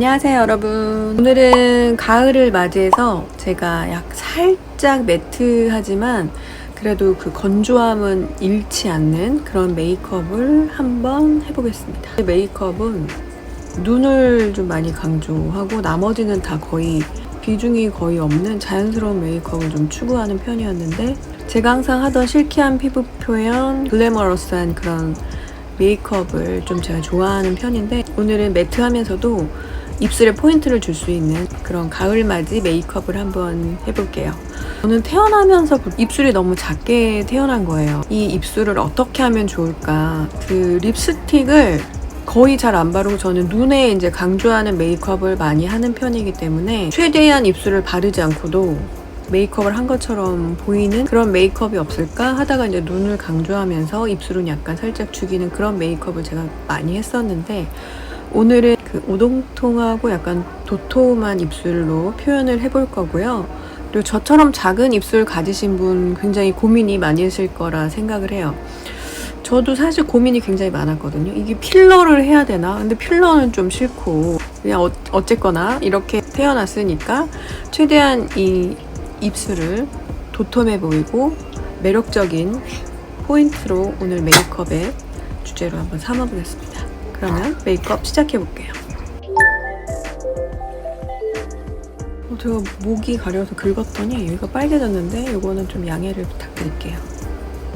안녕하세요 여러분. 오늘은 가을을 맞이해서 제가 약 살짝 매트하지만 그래도 그 건조함은 잃지 않는 그런 메이크업을 한번 해보겠습니다. 메이크업은 눈을 좀 많이 강조하고 나머지는 다 거의 비중이 거의 없는 자연스러운 메이크업을 좀 추구하는 편이었는데 제가 항상 하던 실키한 피부 표현 글래머러스한 그런 메이크업을 좀 제가 좋아하는 편인데 오늘은 매트하면서도 입술에 포인트를 줄 수 있는 그런 가을맞이 메이크업을 한번 해볼게요. 저는 태어나면서 입술이 너무 작게 태어난 거예요. 이 입술을 어떻게 하면 좋을까? 그 립스틱을 거의 잘 안 바르고 저는 눈에 이제 강조하는 메이크업을 많이 하는 편이기 때문에 최대한 입술을 바르지 않고도 메이크업을 한 것처럼 보이는 그런 메이크업이 없을까 하다가 이제 눈을 강조하면서 입술은 약간 살짝 죽이는 그런 메이크업을 제가 많이 했었는데 오늘은 그 오동통하고 약간 도톰한 입술로 표현을 해볼 거고요. 그리고 저처럼 작은 입술 가지신 분 굉장히 고민이 많이 있을 거라 생각을 해요. 저도 사실 고민이 굉장히 많았거든요. 이게 필러를 해야 되나? 근데 필러는 좀 싫고 그냥 어, 어쨌거나 이렇게 태어났으니까 최대한 이 입술을 도톰해 보이고 매력적인 포인트로 오늘 메이크업의 주제로 한번 삼아보겠습니다. 그러면 메이크업 시작해 볼게요. 어, 제가 목이 가려서 긁었더니 여기가 빨개졌는데 이거는 좀 양해를 부탁드릴게요.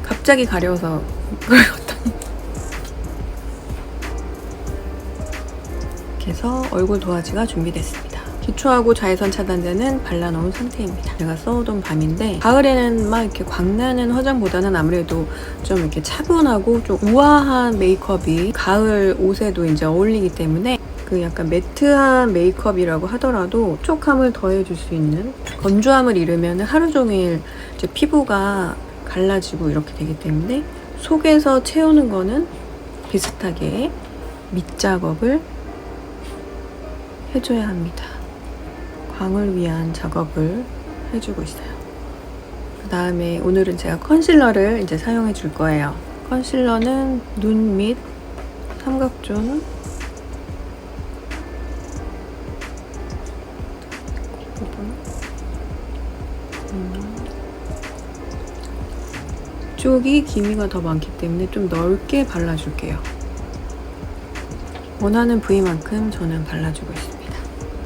갑자기 가려서 긁었더니 이렇게 해서 얼굴 도화지가 준비됐습니다. 기초하고 자외선 차단제는 발라놓은 상태입니다. 제가 써오던 밤인데 가을에는 막 이렇게 광나는 화장보다는 아무래도 좀 이렇게 차분하고 좀 우아한 메이크업이 가을 옷에도 이제 어울리기 때문에 그 약간 매트한 메이크업이라고 하더라도 촉감을 더해줄 수 있는 건조함을 잃으면 하루 종일 이제 피부가 갈라지고 이렇게 되기 때문에 속에서 채우는 거는 비슷하게 밑작업을 해줘야 합니다. 광을 위한 작업을 해주고 있어요. 그 다음에 오늘은 제가 컨실러를 이제 사용해 줄 거예요. 컨실러는 눈 밑 삼각존. 쪽이 기미가 더 많기 때문에 좀 넓게 발라줄게요. 원하는 부위만큼 저는 발라주고 있습니다.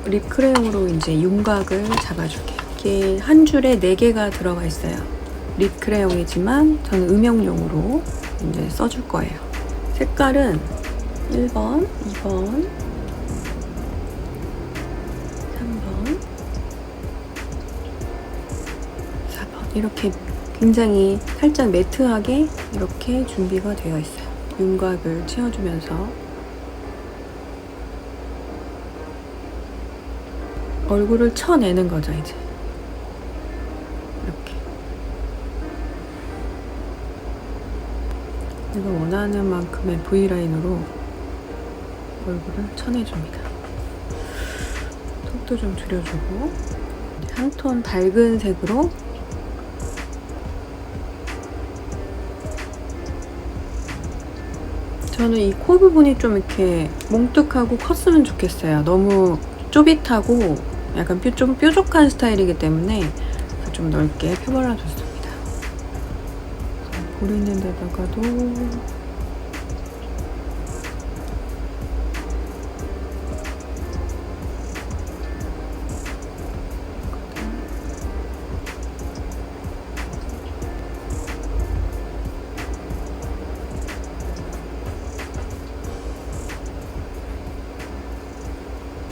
립 크레용으로 이제 윤곽을 잡아줄게요. 이게 한 줄에 4개가 들어가 있어요. 립 크레용이지만 저는 음영용으로 이제 써줄 거예요. 색깔은 1번, 2번, 3번, 4번 이렇게 굉장히 살짝 매트하게 이렇게 준비가 되어 있어요. 윤곽을 채워주면서 얼굴을 쳐내는 거죠, 이제. 이렇게. 내가 원하는 만큼의 V라인으로 얼굴을 쳐내줍니다. 턱도 좀 줄여주고, 한 톤 밝은 색으로 저는 이 코 부분이 좀 이렇게 몽뚝하고 컸으면 좋겠어요. 너무 쪼빗하고 약간 뾰, 좀 뾰족한 스타일이기 때문에 좀 넓게 펴발라줬습니다. 볼 있는 데다가도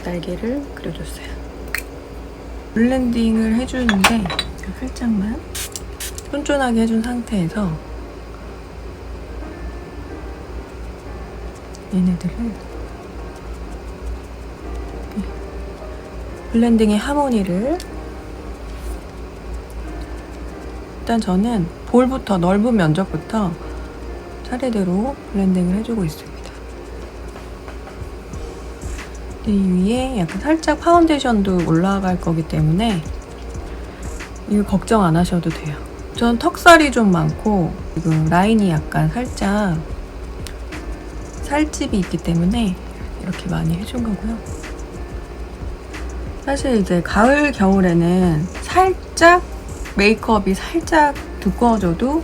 날개를 그려줬어요. 블렌딩을 해주는데 살짝만 쫀쫀하게 해준 상태에서 얘네들을 블렌딩의 하모니를 일단 저는 볼부터 넓은 면적부터 차례대로 블렌딩을 해주고 있습니 위에 약간 살짝 파운데이션도 올라갈 거기 때문에 이거 걱정 안 하셔도 돼요. 전 턱살이 좀 많고 지금 라인이 약간 살짝 살집이 있기 때문에 이렇게 많이 해준 거고요. 사실 이제 가을 겨울에는 살짝 메이크업이 살짝 두꺼워져도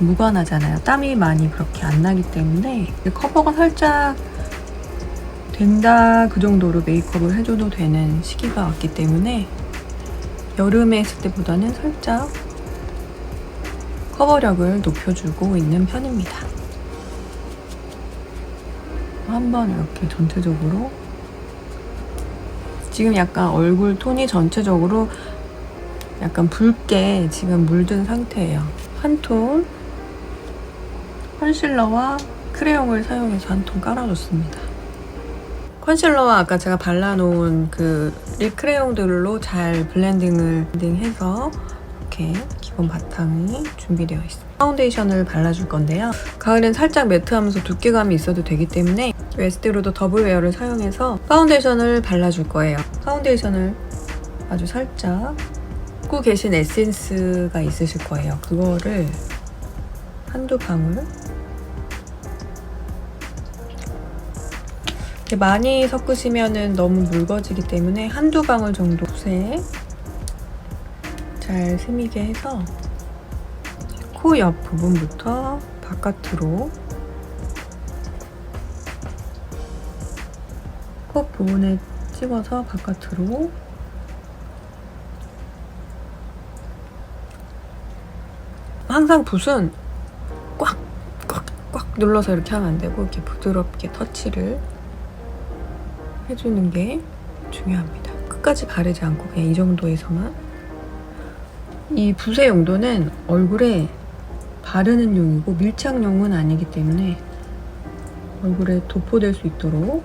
무관하잖아요. 땀이 많이 그렇게 안 나기 때문에 커버가 살짝 된다 그 정도로 메이크업을 해줘도 되는 시기가 왔기 때문에 여름에 했을 때보다는 살짝 커버력을 높여주고 있는 편입니다. 한번 이렇게 전체적으로 지금 약간 얼굴 톤이 전체적으로 약간 붉게 지금 물든 상태예요. 한 톤 컨실러와 크레용을 사용해서 한 톤 깔아줬습니다. 컨실러와 아까 제가 발라놓은 그 립 크레용들로 잘 블렌딩을 블렌딩해서 이렇게 기본 바탕이 준비되어 있습니다. 파운데이션을 발라줄 건데요. 가을엔 살짝 매트하면서 두께감이 있어도 되기 때문에 웨스트로도 더블 웨어를 사용해서 파운데이션을 발라줄 거예요. 파운데이션을 아주 살짝 갖고 계신 에센스가 있으실 거예요. 그거를 한두 방울 많이 섞으시면 너무 묽어지기 때문에 한두 방울 정도. 붓에 잘 스미게 해서 코 옆 부분부터 바깥으로 코 부분에 찍어서 바깥으로 항상 붓은 꽉, 꽉, 꽉 눌러서 이렇게 하면 안 되고 이렇게 부드럽게 터치를 해주는 게 중요합니다. 끝까지 바르지 않고 그냥 이 정도에서만. 이 붓의 용도는 얼굴에 바르는 용이고 밀착용은 아니기 때문에 얼굴에 도포될 수 있도록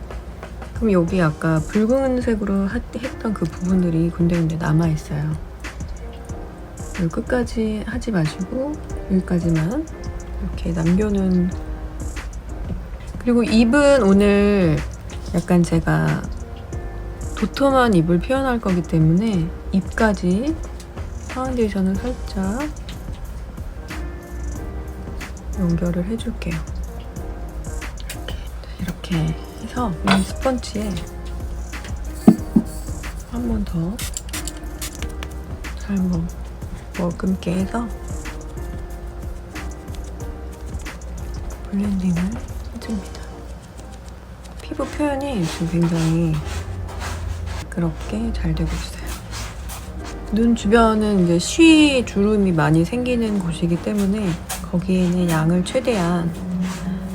그럼 여기 아까 붉은색으로 하- 했던 그 부분들이 군데군데 남아있어요. 끝까지 하지 마시고 여기까지만 이렇게 남겨놓은 그리고 입은 오늘 약간 제가 도톰한 입을 표현할 거기 때문에 입까지 파운데이션을 살짝 연결을 해줄게요. 이렇게 이렇게 해서 이 스펀지에 한 번 더잘 먹. 머금게 해서 블렌딩을 해줍니다. 피부 표현이 지금 굉장히 매끄럽게 잘 되고 있어요. 눈 주변은 이제 쉬 주름이 많이 생기는 곳이기 때문에 거기에는 양을 최대한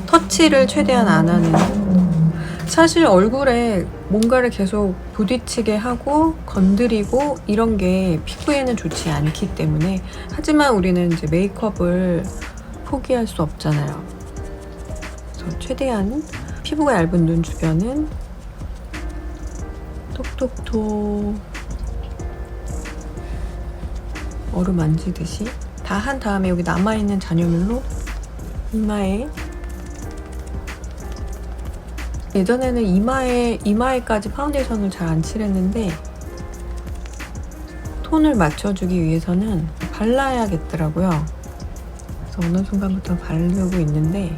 터치를 최대한 안 하는 사실 얼굴에 뭔가를 계속 부딪히게 하고 건드리고 이런 게 피부에는 좋지 않기 때문에 하지만 우리는 이제 메이크업을 포기할 수 없잖아요. 그래서 최대한 피부가 얇은 눈 주변은 톡톡톡 어루만지듯이 다 한 다음에 여기 남아있는 잔여물로 이마에 예전에는 이마에 이마에까지 파운데이션을 잘 안 칠했는데 톤을 맞춰주기 위해서는 발라야겠더라고요. 그래서 어느 순간부터 바르고 있는데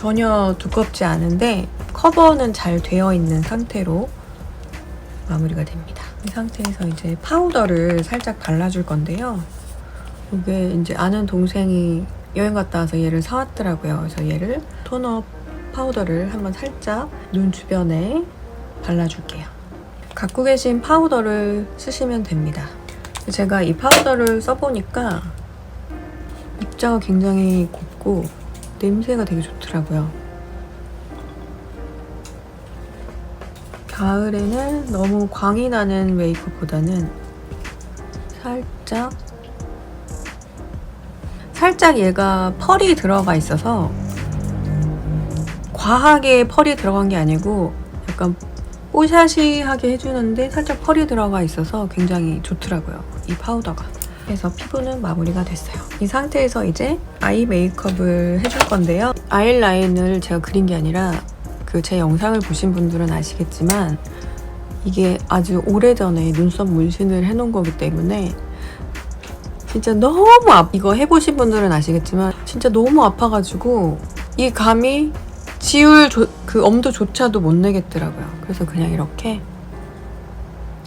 전혀 두껍지 않은데 커버는 잘 되어 있는 상태로 마무리가 됩니다. 이 상태에서 이제 파우더를 살짝 발라줄 건데요. 이게 이제 아는 동생이 여행 갔다 와서 얘를 사왔더라고요. 그래서 얘를 톤업 파우더를 한번 살짝 눈 주변에 발라줄게요. 갖고 계신 파우더를 쓰시면 됩니다. 제가 이 파우더를 써보니까 입자가 굉장히 곱고 냄새가 되게 좋더라고요. 가을에는 너무 광이 나는 메이크업보다는 살짝 살짝 얘가 펄이 들어가 있어서 과하게 펄이 들어간 게 아니고 약간 뽀샤시하게 해주는데 살짝 펄이 들어가 있어서 굉장히 좋더라고요. 이 파우더가. 그래서 피부는 마무리가 됐어요. 이 상태에서 이제 아이 메이크업을 해줄 건데요. 아이라인을 제가 그린 게 아니라 그 제 영상을 보신 분들은 아시겠지만 이게 아주 오래전에 눈썹 문신을 해놓은 거기 때문에 진짜 너무 아 이거 해보신 분들은 아시겠지만 진짜 너무 아파가지고 이 감이 지울 조- 그 엄두조차도 못 내겠더라고요. 그래서 그냥 이렇게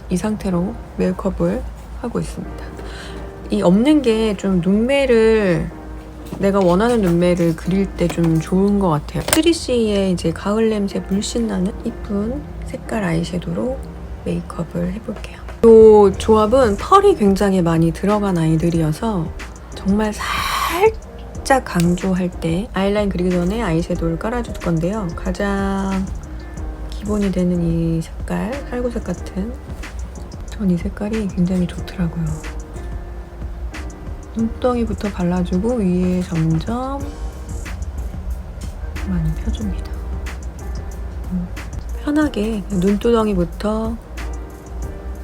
이 상태로 메이크업을 하고 있습니다. 이 없는 게 좀 눈매를 내가 원하는 눈매를 그릴 때 좀 좋은 것 같아요. 3CE의 이제 가을 냄새 물씬 나는 이쁜 색깔 아이섀도우로 메이크업을 해볼게요. 이 조합은 펄이 굉장히 많이 들어간 아이들이어서 정말 살짝 강조할 때 아이라인 그리기 전에 아이섀도우를 깔아줄 건데요. 가장 기본이 되는 이 색깔, 살구색 같은 전 이 색깔이 굉장히 좋더라고요. 눈덩이부터 발라주고 위에 점점 많이 펴줍니다. 음, 편하게 눈두덩이부터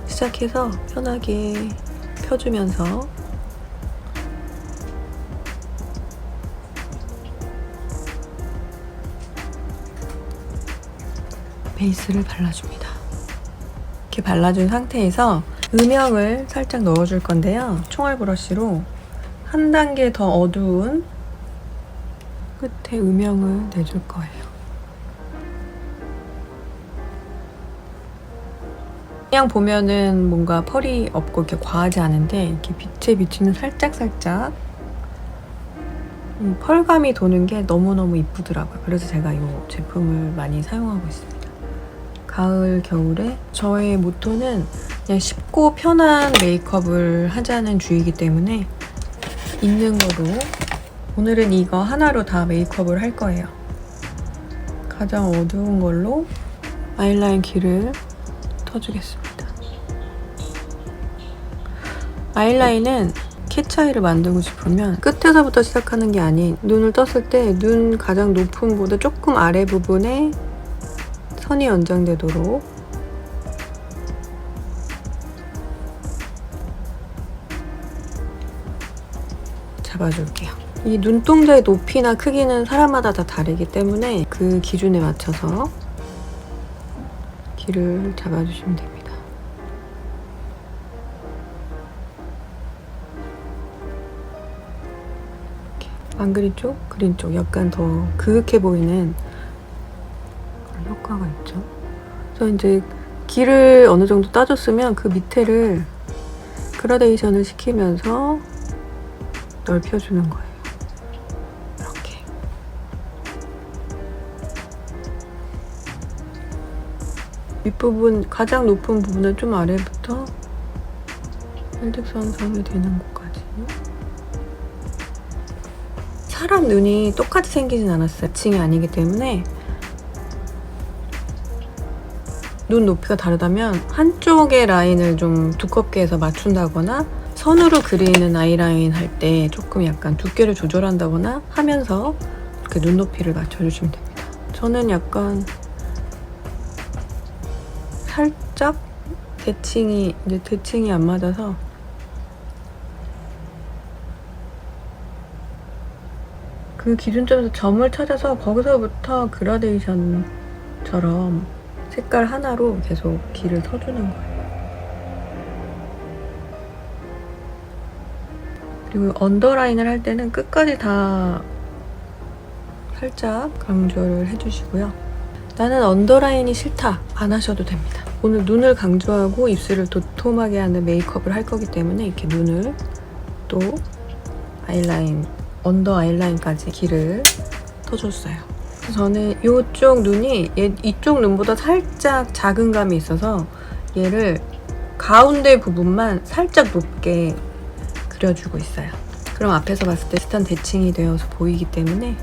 시작해서 편하게 펴주면서 베이스를 발라줍니다. 이렇게 발라준 상태에서 음영을 살짝 넣어줄 건데요. 총알 브러쉬로 한 단계 더 어두운 끝에 음영을 내줄 거예요. 그냥 보면은 뭔가 펄이 없고 이렇게 과하지 않은데 이렇게 빛에 비치는 살짝살짝 이 펄감이 도는 게 너무너무 이쁘더라고요. 그래서 제가 이 제품을 많이 사용하고 있습니다. 가을, 겨울에 저의 모토는 그냥 쉽고 편한 메이크업을 하자는 주의이기 때문에 있는 거로 오늘은 이거 하나로 다 메이크업을 할 거예요. 가장 어두운 걸로 아이라인 길을 터주겠습니다. 아이라인은 키 차이를 만들고 싶으면 끝에서부터 시작하는 게 아닌 눈을 떴을 때 눈 가장 높은 보다 조금 아래 부분에 선이 연장되도록 잡아줄게요. 이 눈동자의 높이나 크기는 사람마다 다 다르기 때문에 그 기준에 맞춰서 길을 잡아주시면 됩니다. 이렇게 안 그린 쪽, 그린 쪽 약간 더 그윽해 보이는 효과가 있죠. 그래서 이제 길을 어느 정도 따줬으면 그 밑에를 그라데이션을 시키면서 넓혀주는 거예요. 이렇게. 윗부분, 가장 높은 부분은 좀 아래부터 일직선선이 되는 곳까지. 사람 눈이 똑같이 생기진 않았어요. 층이 아니기 때문에 눈 높이가 다르다면 한쪽의 라인을 좀 두껍게 해서 맞춘다거나 선으로 그리는 아이라인 할 때 조금 약간 두께를 조절한다거나 하면서 이렇게 눈높이를 맞춰주시면 됩니다. 저는 약간 살짝 대칭이 이제 대칭이 안 맞아서 그 기준점에서 점을 찾아서 거기서부터 그라데이션처럼 색깔 하나로 계속 길을 서주는 거예요. 그리고 언더라인을 할 때는 끝까지 다 살짝 강조를 해주시고요. 나는 언더라인이 싫다. 안 하셔도 됩니다. 오늘 눈을 강조하고 입술을 도톰하게 하는 메이크업을 할 거기 때문에 이렇게 눈을 또 아이라인, 언더 아이라인까지 길을 터줬어요. 저는 이쪽 눈이 얘, 이쪽 눈보다 살짝 작은 감이 있어서 얘를 가운데 부분만 살짝 높게 그려주고 있어요. 그럼 앞에서 봤을 때 비슷한 대칭이 되어서 보이기 때문에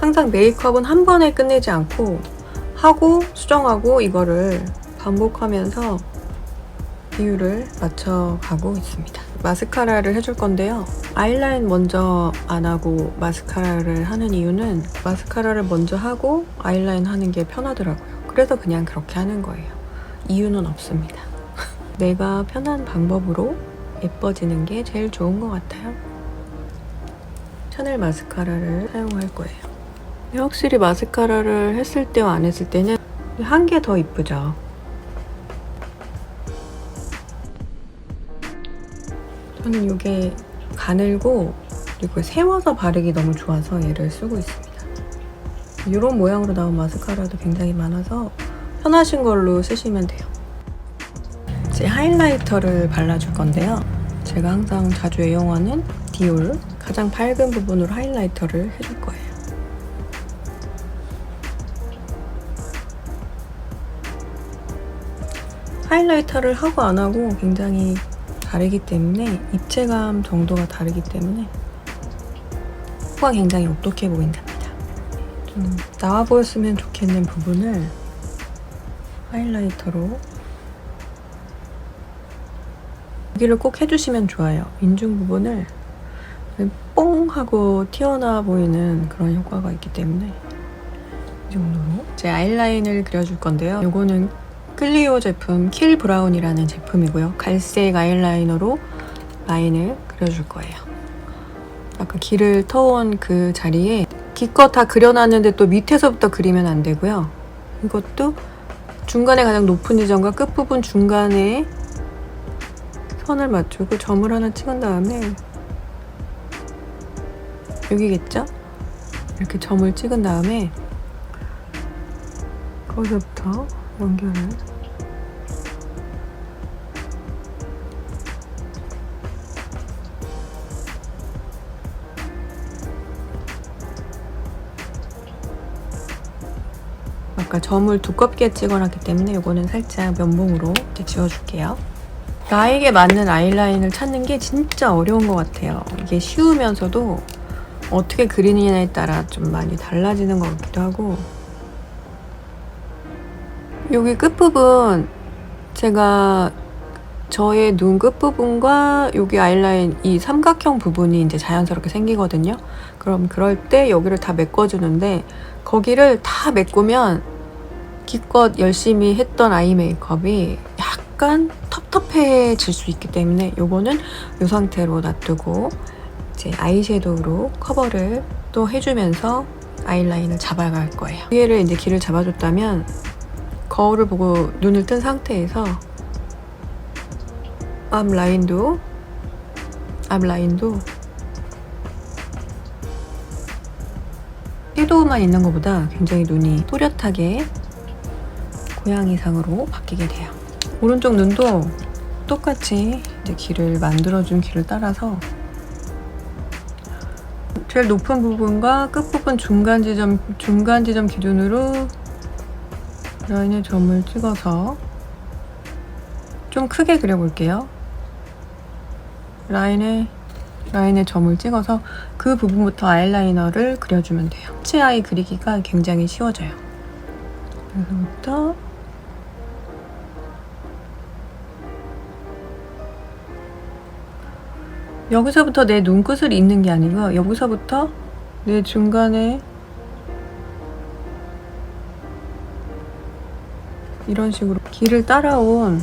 항상 메이크업은 한 번에 끝내지 않고 하고 수정하고 이거를 반복하면서 비율을 맞춰가고 있습니다. 마스카라를 해줄 건데요. 아이라인 먼저 안 하고 마스카라를 하는 이유는 마스카라를 먼저 하고 아이라인 하는 게 편하더라고요. 그래서 그냥 그렇게 하는 거예요. 이유는 없습니다. 내가 편한 방법으로 예뻐지는 게 제일 좋은 것 같아요. 샤넬 마스카라를 사용할 거예요. 확실히 마스카라를 했을 때와 안 했을 때는 한 개 더 이쁘죠. 저는 이게 가늘고 그리고 세워서 바르기 너무 좋아서 얘를 쓰고 있습니다. 이런 모양으로 나온 마스카라도 굉장히 많아서 편하신 걸로 쓰시면 돼요. 이제 하이라이터를 발라줄 건데요. 제가 항상 자주 애용하는 디올 가장 밝은 부분으로 하이라이터를 해줄 거예요. 하이라이터를 하고 안 하고 굉장히 다르기 때문에 입체감 정도가 다르기 때문에 코가 굉장히 어떻게 보인답니다. 좀 나와 보였으면 좋겠는 부분을 하이라이터로 여기를 꼭 해주시면 좋아요. 인중 부분을 뽕 하고 튀어나와 보이는 그런 효과가 있기 때문에 이 정도로 제 아이라인을 그려줄 건데요. 이거는 클리오 제품 킬 브라운이라는 제품이고요. 갈색 아이라이너로 라인을 그려줄 거예요. 아까 길을 터온 그 자리에 기껏 다 그려놨는데 또 밑에서부터 그리면 안 되고요. 이것도 중간에 가장 높은 지점과 끝부분 중간에 선을 맞추고 점을 하나 찍은 다음에 여기겠죠? 이렇게 점을 찍은 다음에 거기서부터 연결을 아까 점을 두껍게 찍어놨기 때문에 이거는 살짝 면봉으로 지워줄게요. 나에게 맞는 아이라인을 찾는 게 진짜 어려운 것 같아요. 이게 쉬우면서도 어떻게 그리느냐에 따라 좀 많이 달라지는 것 같기도 하고 여기 끝부분 제가 저의 눈 끝부분과 여기 아이라인 이 삼각형 부분이 이제 자연스럽게 생기거든요. 그럼 그럴 때 여기를 다 메꿔주는데 거기를 다 메꾸면 기껏 열심히 했던 아이 메이크업이 약간 텁텁해질 수 있기 때문에 요거는 이 상태로 놔두고 이제 아이섀도우로 커버를 또 해주면서 아이라인을 잡아갈 거예요. 위에를 이제 길을 잡아줬다면 거울을 보고 눈을 뜬 상태에서 앞 라인도 앞 라인도 섀도우만 있는 것보다 굉장히 눈이 또렷하게 고양이상으로 바뀌게 돼요. 오른쪽 눈도 똑같이 이제 길을 만들어준 길을 따라서 제일 높은 부분과 끝부분 중간 지점 중간 지점 기준으로 라인에 점을 찍어서 좀 크게 그려볼게요. 라인에 라인에 점을 찍어서 그 부분부터 아이라이너를 그려주면 돼요. 치 아이 그리기가 굉장히 쉬워져요. 여기서부터 여기서부터 내 눈끝을 잇는 게 아니고 여기서부터 내 중간에 이런 식으로 길을 따라온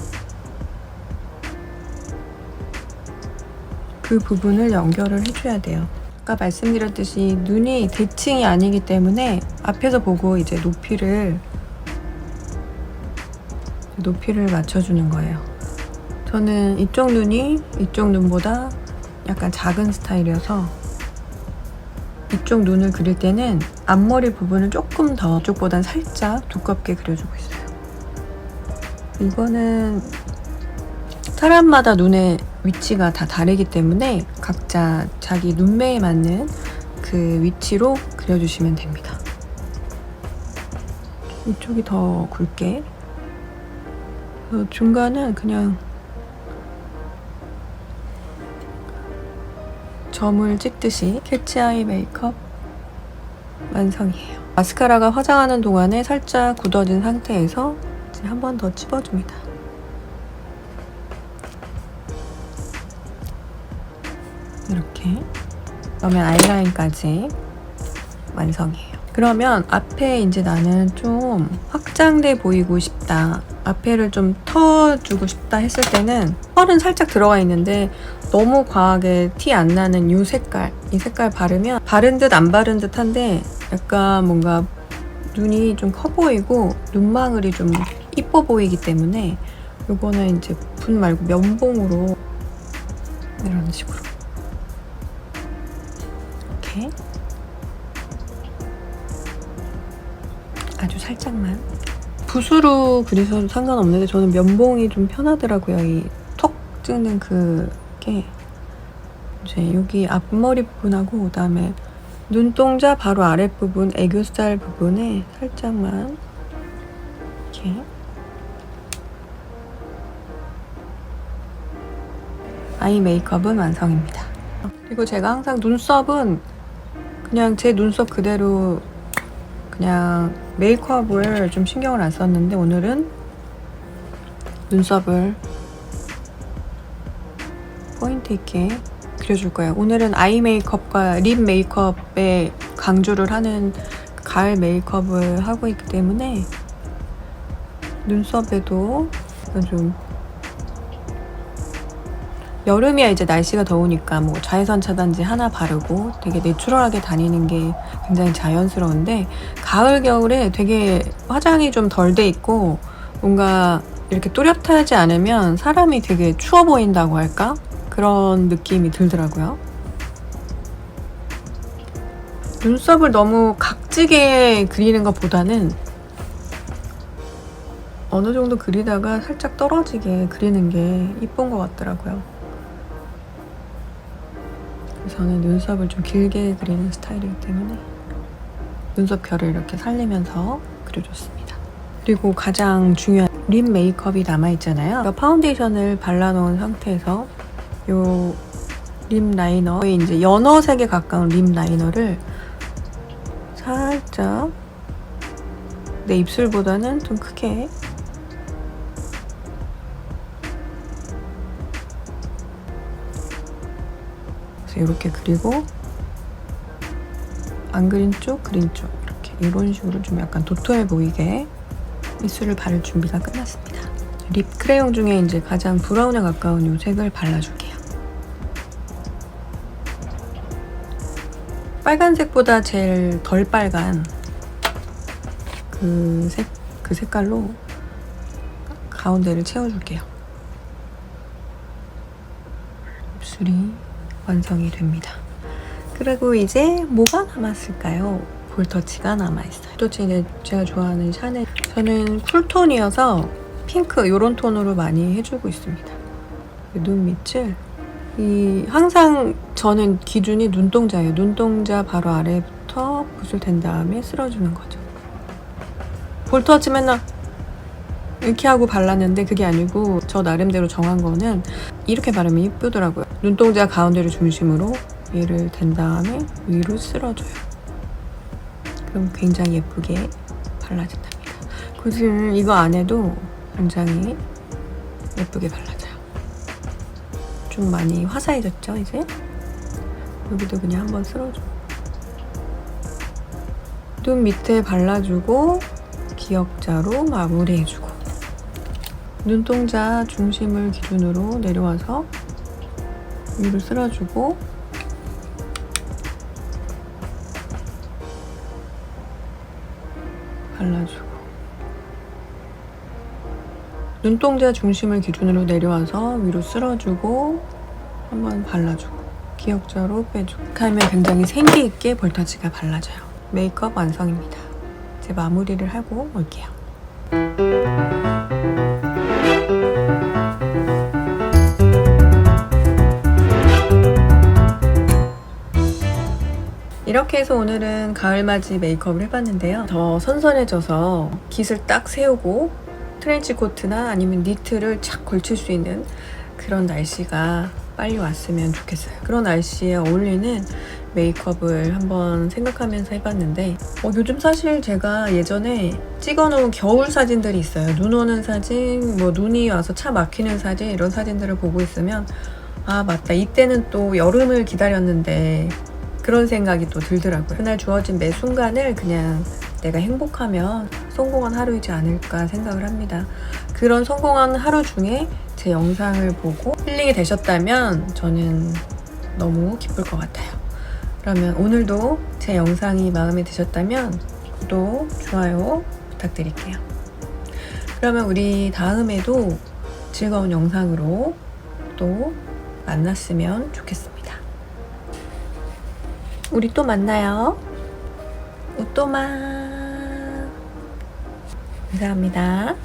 그 부분을 연결을 해줘야 돼요. 아까 말씀드렸듯이 눈이 대칭이 아니기 때문에 앞에서 보고 이제 높이를 높이를 맞춰주는 거예요. 저는 이쪽 눈이 이쪽 눈보다 약간 작은 스타일이어서 이쪽 눈을 그릴 때는 앞머리 부분을 조금 더 이쪽보단 살짝 두껍게 그려주고 있어요. 이거는 사람마다 눈의 위치가 다 다르기 때문에 각자 자기 눈매에 맞는 그 위치로 그려주시면 됩니다. 이쪽이 더 굵게 중간은 그냥 점을 찍듯이 캐치아이 메이크업 완성이에요. 마스카라가 화장하는 동안에 살짝 굳어진 상태에서 한번 더 찝어줍니다. 이렇게 그러면 아이라인까지 완성이에요. 그러면 앞에 이제 나는 좀 확장돼 보이고 싶다. 앞에를 좀 터주고 싶다 했을 때는 펄은 살짝 들어가 있는데 너무 과하게 티 안 나는 이 색깔 이 색깔 바르면 바른 듯 안 바른 듯 한데 약간 뭔가 눈이 좀 커 보이고 눈망울이 좀 이뻐 보이기 때문에 이거는 이제 분 말고 면봉으로 이런 식으로. 이렇게. 아주 살짝만. 붓으로 그리셔도 상관없는데 저는 면봉이 좀 편하더라고요. 이톡 찍는 그 게 이제 여기 앞머리 부분하고 그다음에 눈동자 바로 아랫부분 애교살 부분에 살짝만 이렇게 아이 메이크업은 완성입니다. 그리고 제가 항상 눈썹은 그냥 제 눈썹 그대로 그냥 메이크업을 좀 신경을 안 썼는데 오늘은 눈썹을 포인트 있게 그려줄 거예요. 오늘은 아이 메이크업과 립 메이크업에 강조를 하는 가을 메이크업을 하고 있기 때문에 눈썹에도 좀 여름이야 이제 날씨가 더우니까 뭐 자외선 차단제 하나 바르고 되게 내추럴하게 다니는 게 굉장히 자연스러운데 가을 겨울에 되게 화장이 좀 덜 돼 있고 뭔가 이렇게 또렷하지 않으면 사람이 되게 추워 보인다고 할까 그런 느낌이 들더라고요. 눈썹을 너무 각지게 그리는 것보다는 어느 정도 그리다가 살짝 떨어지게 그리는 게 이쁜 것 같더라고요. 저는 눈썹을 좀 길게 그리는 스타일이기 때문에 눈썹 결을 이렇게 살리면서 그려줬습니다. 그리고 가장 중요한 립 메이크업이 남아있잖아요. 파운데이션을 발라놓은 상태에서 요 립 라이너, 거의 이제 연어색에 가까운 립 라이너를 살짝 내 입술보다는 좀 크게 그래서 이렇게 그리고 안 그린 쪽, 그린 쪽 이렇게 이런 식으로 좀 약간 도톰해 보이게 입술을 바를 준비가 끝났습니다. 립 크레용 중에 이제 가장 브라운에 가까운 이 색을 발라줄게요. 빨간색보다 제일 덜 빨간 그 색, 그 색깔로 가운데를 채워줄게요. 입술이 완성이 됩니다. 그리고 이제 뭐가 남았을까요? 볼터치가 남아있어요. 볼터치는 제가 좋아하는 샤넬. 저는 쿨톤이어서 핑크 이런 톤으로 많이 해주고 있습니다. 눈 밑을 이 항상 저는 기준이 눈동자예요. 눈동자 바로 아래부터 붓을 댄 다음에 쓸어주는 거죠. 볼터치 맨날 이렇게 하고 발랐는데 그게 아니고 저 나름대로 정한 거는 이렇게 바르면 이쁘더라고요. 눈동자 가운데를 중심으로 얘를 댄 다음에 위로 쓸어줘요. 그럼 굉장히 예쁘게 발라진답니다. 굳이 이거 안 해도 굉장히 예쁘게 발라져요. 좀 많이 화사해졌죠, 이제? 여기도 그냥 한번 쓸어줘. 눈 밑에 발라주고 기역자로 마무리해주고 눈동자 중심을 기준으로 내려와서 위로 쓸어주고 발라주고 눈동자 중심을 기준으로 내려와서 위로 쓸어주고 한번 발라주고 기역자로 빼주고 하면 굉장히 생기 있게 볼터치가 발라져요. 메이크업 완성입니다. 이제 마무리를 하고 올게요. 이렇게 해서 오늘은 가을맞이 메이크업을 해봤는데요. 더 선선해져서 깃을 딱 세우고 트렌치 코트나 아니면 니트를 착 걸칠 수 있는 그런 날씨가 빨리 왔으면 좋겠어요. 그런 날씨에 어울리는 메이크업을 한번 생각하면서 해봤는데 어, 요즘 사실 제가 예전에 찍어놓은 겨울 사진들이 있어요. 눈 오는 사진, 뭐 눈이 와서 차 막히는 사진 이런 사진들을 보고 있으면 아 맞다 이때는 또 여름을 기다렸는데 그런 생각이 또 들더라고요. 그날 주어진 매 순간을 그냥 내가 행복하면 성공한 하루이지 않을까 생각을 합니다. 그런 성공한 하루 중에 제 영상을 보고 힐링이 되셨다면 저는 너무 기쁠 것 같아요. 그러면 오늘도 제 영상이 마음에 드셨다면 구독, 좋아요 부탁드릴게요. 그러면 우리 다음에도 즐거운 영상으로 또 만났으면 좋겠습니다. 우리 또 만나요. 오또마. 감사합니다.